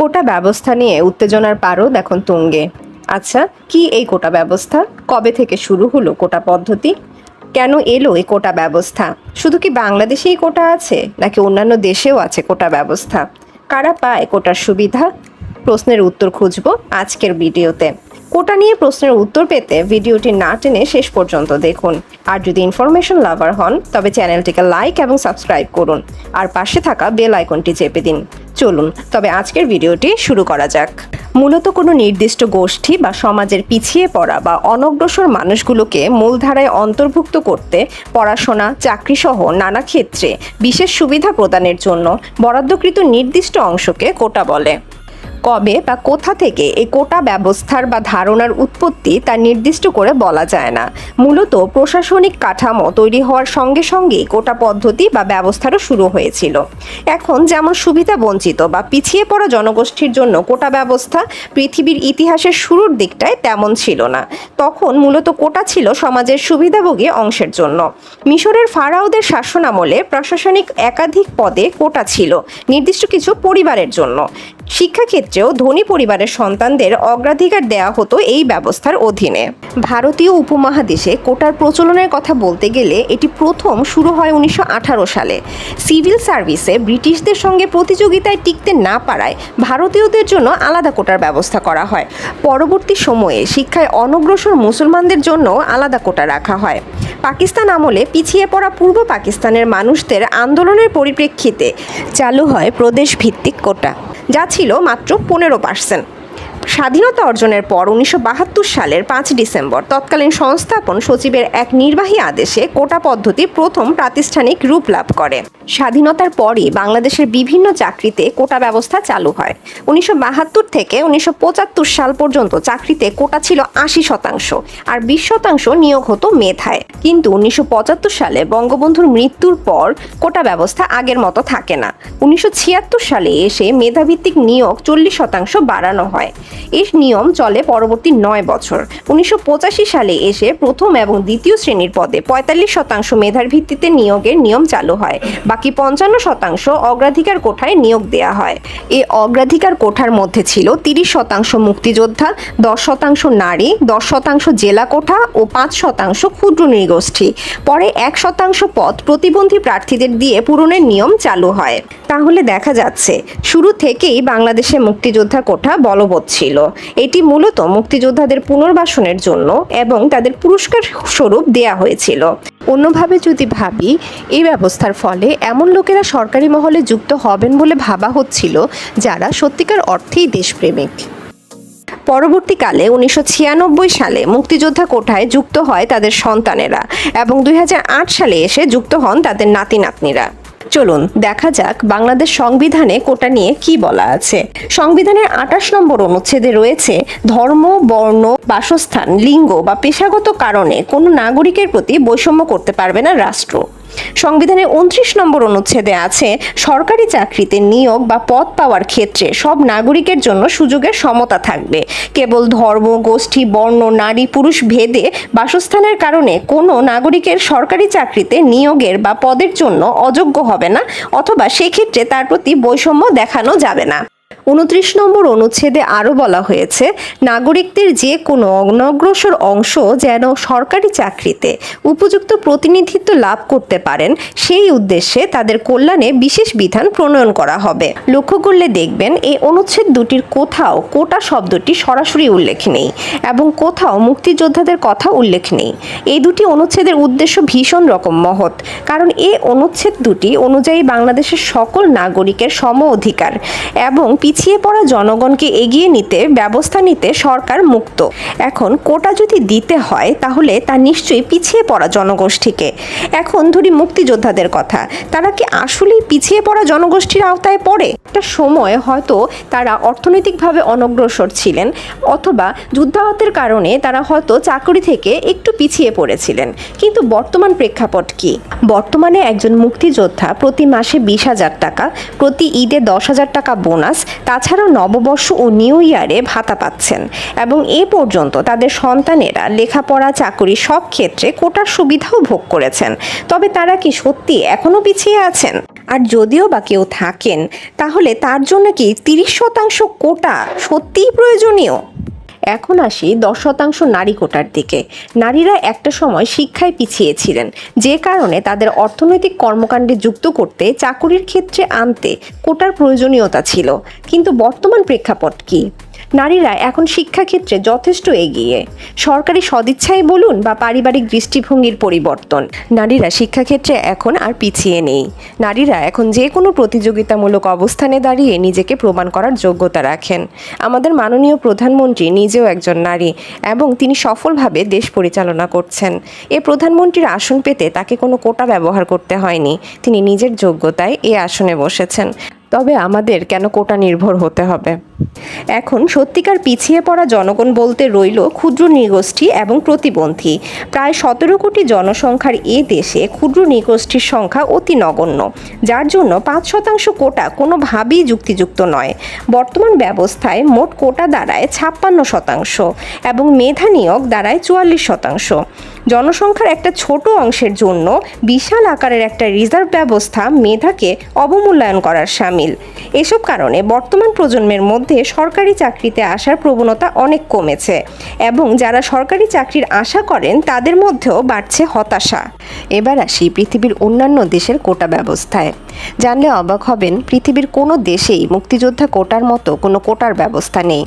কোটা ব্যবস্থা নিয়ে উত্তেজনার পারদ এখন তুঙ্গে। আচ্ছা কি এই কোটা ব্যবস্থা? কবে থেকে শুরু হলো কোটা পদ্ধতি? কেন এলো এই কোটা ব্যবস্থা? শুধু কি বাংলাদেশেই কোটা আছে, নাকি অন্যান্য দেশেও আছে কোটা ব্যবস্থা? কারা পায় কোটার সুবিধা? প্রশ্নের উত্তর খুঁজব আজকের ভিডিওতে। কোটা নিয়ে প্রশ্নের উত্তর পেতে ভিডিওটি না টেনে শেষ পর্যন্ত দেখুন। আর যদি ইনফরমেশন লাভার হন, তবে চ্যানেলটিকে লাইক এবং সাবস্ক্রাইব করুন। আর পাশে থাকা বেল আইকনটি চেপে দিন। চলুন, তবে আজকের ভিডিওটি শুরু করা যাক। মূলত কোনো নির্দিষ্ট গোষ্ঠী বা সমাজের পিছিয়ে পড়া বা অনগ্রসর মানুষগুলোকে মূলধারায় অন্তর্ভুক্ত করতে পড়াশোনা, চাকরিসহ নানা ক্ষেত্রে বিশেষ সুবিধা প্রদানের জন্য বরাদ্দকৃত নির্দিষ্ট অংশকে কোটা বলে। কবে বা কোথা থেকে এই কোটা ব্যবস্থার বা ধারণার উৎপত্তি তা নির্দিষ্ট করে বলা যায় না। মূলত প্রশাসনিক কাঠামো তৈরি হওয়ার সঙ্গে সঙ্গেই কোটা পদ্ধতি বা ব্যবস্থারও শুরু হয়েছিল। এখন যেমন সুবিধা বঞ্চিত বা পিছিয়ে পড়া জনগোষ্ঠীর জন্য কোটা ব্যবস্থা পৃথিবীর ইতিহাসের শুরুর দিকটায় তেমন ছিল না। তখন মূলত কোটা ছিল সমাজের সুবিধাভোগী অংশের জন্য। মিশরের ফারাওদের শাসনামলে প্রশাসনিক একাধিক পদে কোটা ছিল, নির্দিষ্ট কিছু পরিবারের জন্য। শিক্ষাক্ষেত্রেও ধনী পরিবারের সন্তানদের অগ্রাধিকার দেওয়া হতো এই ব্যবস্থার অধীনে। ভারতীয় উপমহাদেশে কোটার প্রচলনের কথা বলতে গেলে এটি প্রথম শুরু হয় উনিশশো আঠারো সালে। সিভিল সার্ভিসে ব্রিটিশদের সঙ্গে প্রতিযোগিতায় টিকতে না পারায় ভারতীয়দের জন্য আলাদা কোটার ব্যবস্থা করা হয়। পরবর্তী সময়ে শিক্ষায় অনগ্রসর মুসলমানদের জন্য আলাদা কোটা রাখা হয়। পাকিস্তান আমলে পিছিয়ে পড়া পূর্ব পাকিস্তানের মানুষদের আন্দোলনের পরিপ্রেক্ষিতে চালু হয় প্রদেশ ভিত্তিক কোটা। যা ছিল মাত্র পনেরো পার্সেন্ট স্বাধীনতা অর্জনের পর উনিশশো বাহাত্তর সালের পাঁচ ডিসেম্বর তৎকালীন সংস্থাপন সচিবের এক নির্বাহী আদেশে কোটা পদ্ধতি প্রথম প্রাতিষ্ঠানিক রূপ লাভ করে। স্বাধীনতার পরই বাংলাদেশের বিভিন্ন চাকরিতে কোটা ব্যবস্থা চালু হয়। উনিশশো বাহাত্তর থেকে উনিশশো পঁচাত্তর সাল পর্যন্ত চাকরিতে কোটা ছিল আশি শতাংশ আর বিশ শতাংশ নিয়োগ হতো মেধায়। কিন্তু উনিশশো পঁচাত্তর সালে বঙ্গবন্ধুর মৃত্যুর পর কোটা ব্যবস্থা আগের মতো থাকে না। উনিশশো ছিয়াত্তর সালে এসে মেধাভিত্তিক নিয়োগ চল্লিশ শতাংশ বাড়ানো হয়। এই নিয়ম চলে পরবর্তী নয় বছর। উনিশশো পঁচাশি সালে এসে প্রথম এবং দ্বিতীয় শ্রেণির পদে পঁয়তাল্লিশ শতাংশ মেধার ভিত্তিতে নিয়োগের নিয়ম চালু হয়। বাকি পঞ্চান্ন শতাংশ অগ্রাধিকার কোঠায় নিয়োগ দেওয়া হয়। এ অগ্রাধিকার কোঠার মধ্যে ছিল তিরিশ শতাংশ মুক্তিযোদ্ধা, দশ শতাংশ নারী, দশ শতাংশ জেলা কোঠা ও পাঁচ শতাংশ ক্ষুদ্র নৃগোষ্ঠী। পরে এক শতাংশ পদ প্রতিবন্ধী প্রার্থীদের দিয়ে পূরণের নিয়ম চালু হয়। তাহলে দেখা যাচ্ছে, শুরু থেকেই বাংলাদেশে মুক্তিযোদ্ধা কোঠা বলবৎ ছিল। এটি মূলত মুক্তিযোদ্ধাদের পুনর্বাসনের জন্য এবং তাদের পুরস্কার স্বরূপ দেয়া হয়েছিল। অন্যভাবে যদি ভাবি এই ব্যবস্থার ফলে এমন লোকেরা সরকারি মহলে যুক্ত হবেন বলে ভাবা হচ্ছিল, যারা সত্যিকার অর্থেই দেশপ্রেমিক। পরবর্তীকালে উনিশশো ছিয়ানব্বই সালে মুক্তিযোদ্ধা কোঠায় যুক্ত হয় তাদের সন্তানেরা এবং দুই হাজার আট সালে এসে যুক্ত হন তাদের নাতি নাতনিরা চলুন দেখা যাক বাংলাদেশ সংবিধানে কোটা নিয়ে কি বলা আছে। সংবিধানের আঠাশ নম্বর অনুচ্ছেদে রয়েছে, ধর্ম, বর্ণ, বাসস্থান, লিঙ্গ বা পেশাগত কারণে কোনো নাগরিকের প্রতি বৈষম্য করতে পারবে না রাষ্ট্র। সংবিধানের উনত্রিশ নম্বর অনুচ্ছেদে আছে, সরকারি চাকরিতে নিয়োগ বা পদ পাওয়ার ক্ষেত্রে সব নাগরিকের জন্য সুযোগের সমতা থাকবে। কেবল ধর্ম, গোষ্ঠী, বর্ণ, নারী, পুরুষ ভেদে বাসস্থানের কারণে কোনো নাগরিকের সরকারি চাকরিতে নিয়োগের বা পদের জন্য অযোগ্য হবে না, অথবা সেক্ষেত্রে তার প্রতি বৈষম্য দেখানো যাবে না। উনত্রিশ নম্বর অনুচ্ছেদে আরও বলা হয়েছে, নাগরিকদের যে কোনো অনগ্রসর অংশ যেন সরকারি চাকরিতে উপযুক্ত প্রতিনিধিত্ব লাভ করতে পারেন, সেই উদ্দেশ্যে তাদের কল্যাণে বিশেষ বিধান প্রণয়ন করা হবে। লক্ষ্য করলে দেখবেন, এই অনুচ্ছেদ দুটির কোথাও কোটা শব্দটি সরাসরি উল্লেখ নেই এবং কোথাও মুক্তিযোদ্ধাদের কথা উল্লেখ নেই। এই দুটি অনুচ্ছেদের উদ্দেশ্য ভীষণ রকম মহৎ, কারণ এই অনুচ্ছেদ দুটি অনুযায়ী বাংলাদেশের সকল নাগরিকের সম অধিকার এবং পিছিয়ে পড়া জনগণকে এগিয়ে নিতে, ব্যবস্থা নিতে সরকার মুক্ত। এখন কোটা যদি দিতে হয়, তাহলে তা নিশ্চয়ই পিছিয়ে পড়া জনগোষ্ঠীকে। এখন ধরি মুক্তিযোদ্ধাদের কথা, তারা কি আসলেই পিছিয়ে পড়া জনগোষ্ঠীর আওতায় পড়ে? একটা সময় হয়তো তারা অর্থনৈতিকভাবে অনগ্রসর ছিলেন, অথবা যুদ্ধাহতের কারণে তারা হয়তো চাকরি থেকে একটু পিছিয়ে পড়েছিলেন। কিন্তু বর্তমান প্রেক্ষাপট কি? বর্তমানে একজন মুক্তিযোদ্ধা প্রতি মাসে বিশ হাজার টাকা, প্রতি ঈদে দশ হাজার টাকা বোনাস তাছাড়াও নববর্ষ ও নিউ ইয়ারে ভাতা পাচ্ছেন। এবং এ পর্যন্ত তাদের সন্তানেরা লেখাপড়া, চাকরি সব ক্ষেত্রে কোটার সুবিধাও ভোগ করেছেন। তবে তারা কি সত্যি এখনও পিছিয়ে আছেন? আর যদিও বা কেউ থাকেন, তাহলে তার জন্য কি তিরিশ শতাংশ কোটা সত্যিই প্রয়োজনীয়? এখন আসি দশ শতাংশ নারী কোটার দিকে। নারীরা একটা সময় শিক্ষায় পিছিয়ে ছিলেন। যে কারণে তাদের অর্থনৈতিক কর্মকাণ্ডে যুক্ত করতে, চাকুরির ক্ষেত্রে আনতে কোটার প্রয়োজনীয়তা ছিল। কিন্তু বর্তমান প্রেক্ষাপট কি? নারীরা এখন শিক্ষাক্ষেত্রে যথেষ্ট এগিয়ে। সরকারি সদিচ্ছাই বলুন বা পারিবারিক দৃষ্টিভঙ্গির পরিবর্তন। নারীরা শিক্ষাক্ষেত্রে এখন আর পিছিয়ে নেই। নারীরা এখন যে কোনো প্রতিযোগিতামূলক অবস্থানে দাঁড়িয়ে নিজেকে প্রমাণ করার যোগ্যতা রাখেন। আমাদের মাননীয় প্রধানমন্ত্রী নিজেও একজন নারী এবং তিনি সফলভাবে দেশ পরিচালনা করছেন। এ প্রধানমন্ত্রীর আসন পেতে তাকে কোনো কোটা ব্যবহার করতে হয়নি। তিনি নিজের যোগ্যতায় এ আসনে বসেছেন। তবে আমাদের কেন কোটা নির্ভর হতে হবে? এখন সত্যিকার পিছিয়ে পড়া জনগণ বলতে রইল ক্ষুদ্র নৃগোষ্ঠী এবং প্রতিবন্ধী। প্রায় সতেরো কোটি জনসংখ্যার এ দেশে ক্ষুদ্র নৃগোষ্ঠীর সংখ্যা অতি নগণ্য। যার জন্য পাঁচ শতাংশ কোটা কোনোভাবেই যুক্তিযুক্ত নয়। বর্তমান ব্যবস্থায় মোট কোটা দাঁড়ায় ছাপ্পান্ন শতাংশ এবং মেধা নিয়োগ দাঁড়ায় চুয়াল্লিশ শতাংশ। জনসংখ্যার একটা ছোট অংশের জন্য বিশাল আকারের একটা রিজার্ভ ব্যবস্থা মেধাকে অবমূল্যায়ন করার সামিল। এসব কারণে বর্তমান প্রজন্মের মধ্যে সরকারি চাকরিতে আসার প্রবণতা অনেক কমেছে এবং যারা সরকারি চাকরির আশা করেন তাদের মধ্যেও বাড়ছে হতাশা। এবার আসি পৃথিবীর অন্যান্য দেশের কোটা ব্যবস্থায়। জানলে অবাক হবেন, পৃথিবীর কোনো দেশেই মুক্তিযোদ্ধা কোটার মতো কোনো কোটার ব্যবস্থা নেই।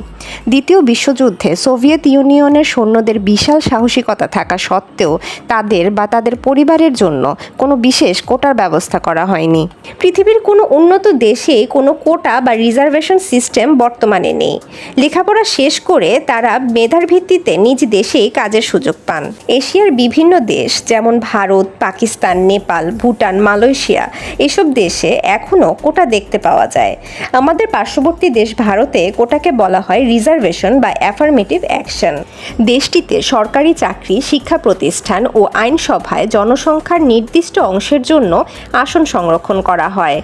দ্বিতীয় বিশ্বযুদ্ধে সোভিয়েত ইউনিয়নের সৈন্যদের বিশাল সাহসিকতা থাকা সত্ত্বেও তাদের বা তাদের পরিবারের জন্য কোনো বিশেষ কোটার ব্যবস্থা করা হয়নি। পৃথিবীর কোনো উন্নত দেশে কোনো কোটা বা রিজার্ভেশন সিস্টেম বর্তমানে নেই। লেখাপড়া শেষ করে তারা মেধার ভিত্তিতে নিজ দেশেই কাজের সুযোগ পান। এশিয়ার বিভিন্ন দেশ যেমন ভারত, পাকিস্তান, নেপাল, ভুটান, মালয়েশিয়া এসব দেশে এখনও কোটা দেখতে পাওয়া যায়। আমাদের পার্শ্ববর্তী দেশ ভারতে কোটাকে বলা হয় রিজার্ভেশন বা অ্যাফার্মেটিভ অ্যাকশন। দেশটিতে সরকারি চাকরি, শিক্ষা প্রতিষ্ঠান ও আইনসভায় জনসংখ্যার নির্দিষ্ট অংশের জন্য আসন সংরক্ষণ করা হয়।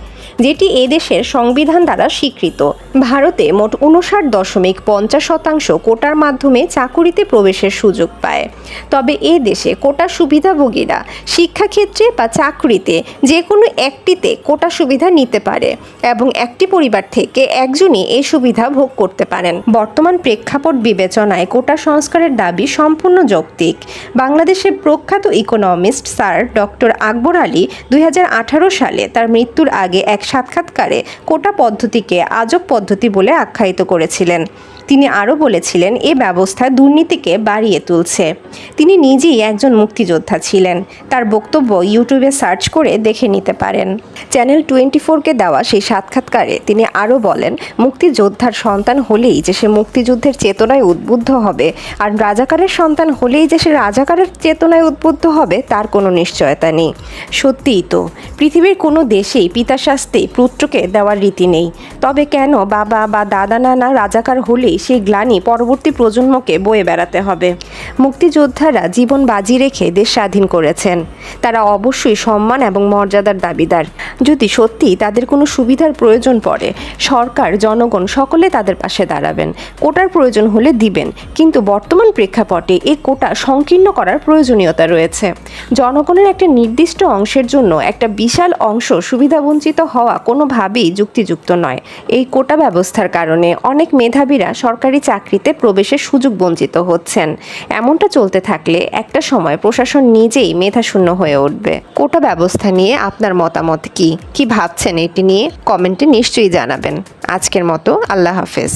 যেটি এদেশের সংবিধান দ্বারা স্বীকৃত। ভারতে মোট উনষাট দশমিক পঞ্চাশ শতাংশ কোটার মাধ্যমে চাকুরিতে প্রবেশের সুযোগ পায়। তবে এ দেশে কোটা সুবিধাভোগীরা শিক্ষাক্ষেত্রে বা চাকরিতে যে কোনো একটিতে কোটা সুবিধা নিতে পারে এবং একটি পরিবার থেকে একজনই এই সুবিধা ভোগ করতে পারেন। বর্তমান প্রেক্ষাপট বিবেচনায় কোটা সংস্কারের দাবি সম্পূর্ণ যৌক্তিক। বাংলাদেশের প্রখ্যাত economist sir doctor Akbar Ali দুই হাজার আঠারো সালে তার মৃত্যুর আগে এক সাক্ষাৎকারে কোটা পদ্ধতিকে আজব পদ্ধতি বলে আখ্যায়িত করেছিলেন। তিনি আরও বলেছিলেন, এ ব্যবস্থা দুর্নীতিকে বাড়িয়ে তুলছে। তিনি নিজেই একজন মুক্তিযোদ্ধা ছিলেন। তার বক্তব্য ইউটিউবে সার্চ করে দেখে নিতে পারেন। চ্যানেল টোয়েন্টি ফোরকে দেওয়া সেই সাক্ষাৎকারে তিনি আরও বলেন, মুক্তিযোদ্ধার সন্তান হলেই যে সে মুক্তিযুদ্ধের চেতনায় উদ্বুদ্ধ হবে, আর রাজাকারের সন্তান হলেই যে সে রাজাকারের চেতনায় উদ্বুদ্ধ হবে, তার কোনো নিশ্চয়তা নেই। সত্যিই তো, পৃথিবীর কোনো দেশেই পিতা শাস্তি পুত্রকে দেওয়ার রীতি নেই। তবে কেন বাবা বা দাদা নানা রাজাকার হলেই সেই গ্লানি পরবর্তী প্রজন্মকে বয়ে বেড়াতে হবে। মুক্তিযোদ্ধারা জীবন বাজি রেখে দেশ স্বাধীন করেছেন। তারা অবশ্যই সম্মান এবং মর্যাদার দাবিদার। যদি সত্যি তাদের কোনো সুবিধার প্রয়োজন পড়ে, সরকার, জনগণ সকলে তাদের পাশে দাঁড়াবেন। কোটার প্রয়োজন হলে দিবেন। কিন্তু বর্তমান প্রেক্ষাপটে এ কোটা সংকীর্ণ করার প্রয়োজনীয়তা রয়েছে। জনগণের একটা নির্দিষ্ট অংশের জন্য একটা বিশাল অংশ সুবিধাবঞ্চিত হওয়া কোনোভাবেই যুক্তিযুক্ত নয়। এই কোটা ব্যবস্থার কারণে অনেক মেধাবীরা সরকারি চাকরিতে প্রবেশের সুযোগ বঞ্চিত হচ্ছেন। এমনটা চলতে থাকলে একটা সময় প্রশাসন নিজেই মেধাশূন্য হয়ে উঠবে। কোটা ব্যবস্থা নিয়ে আপনার মতামত কি? কি ভাবছেন এটি নিয়ে? কমেন্টে নিশ্চয়ই জানাবেন। আজকের মতো আল্লাহ হাফেজ।